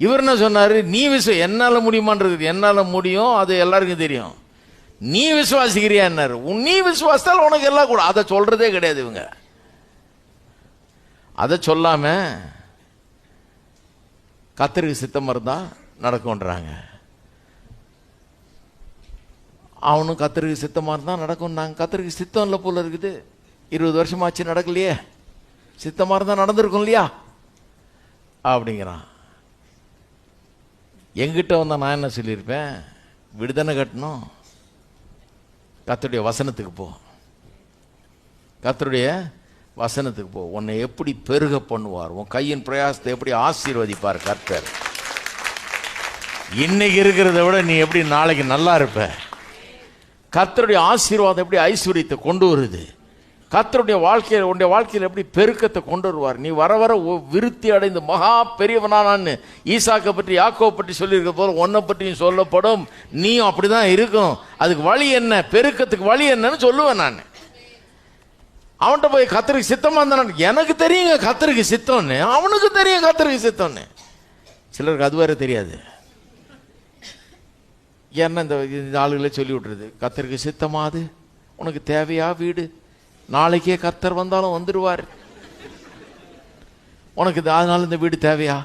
இவர் என்ன சொன்னார்? நீ விசுவ என்னால் முடியுமான்றது என்னால் முடியும் அது எல்லாருக்கும் தெரியும். நீ விசுவாசிக்கிறியா உன் நீ விசுவாசித்தால் உனக்கு எல்லாம் கூட. அதை சொல்கிறதே கிடையாது இவங்க. அதை சொல்லாம கத்தருக்கு சித்தம் இருந்தால் நடக்கும்ன்றாங்க. அவனும் கத்தருக்கு சித்தமாக இருந்தால் நடக்கும் நாங்கள் கத்தருக்கு சித்தம் இல்லை போல இருக்குது. இருபது வருஷமாச்சு நடக்கலையே. சித்தமாக இருந்தால் நடந்திருக்கும் இல்லையா? அப்படிங்கிறான். எங்கிட்ட வந்தால் நான் என்ன சொல்லியிருப்பேன்? விடுதலை கட்டணும். கத்தருடைய வசனத்துக்கு போ. கத்தருடைய வசனத்துக்கு போ. உன்னை எப்படி பெருக பண்ணுவார்? உன் கையின் பிரயாசத்தை எப்படி ஆசீர்வதிப்பார் கர்த்தர்? இன்னைக்கு இருக்கிறத விட நீ எப்படி நாளைக்கு நல்லா இருப்ப? கர்த்தருடைய ஆசீர்வாதம் எப்படி ஐஸ்வர்யத்தை கொண்டு வருது? கத்தருடைய வாழ்க்கையில் உன்னுடைய வாழ்க்கையில் எப்படி பெருக்கத்தை கொண்டு வருவார்? நீ வர வர விருத்தி அடைந்து மகா பெரியவனானான்னு ஈசாக்கை பற்றி யாக்கோவை பற்றி சொல்லியிருக்க போல உன்னை பற்றியும் சொல்லப்படும். நீயும் அப்படிதான் இருக்கும் அதுக்கு வழி என்ன? பெருக்கத்துக்கு வழி என்னன்னு சொல்லுவேன் நான். அவன்கிட்ட போய் கத்தருக்கு சித்தமாக இருந்தான் எனக்கு தெரியுங்க கத்தருக்கு சித்தம்னு. அவனுக்கு தெரியும் கத்தருக்கு சித்தம்னு. சிலருக்கு அது வேற தெரியாது. என்ன இந்த ஆளுகளே சொல்லி விட்றது கத்தருக்கு சித்தமா அது? உனக்கு தேவையா வீடு? நாளைக்கே கர்த்தர் வந்தாலும் வந்துடுவார். உனக்கு அதனால இந்த வீடு தேவையா?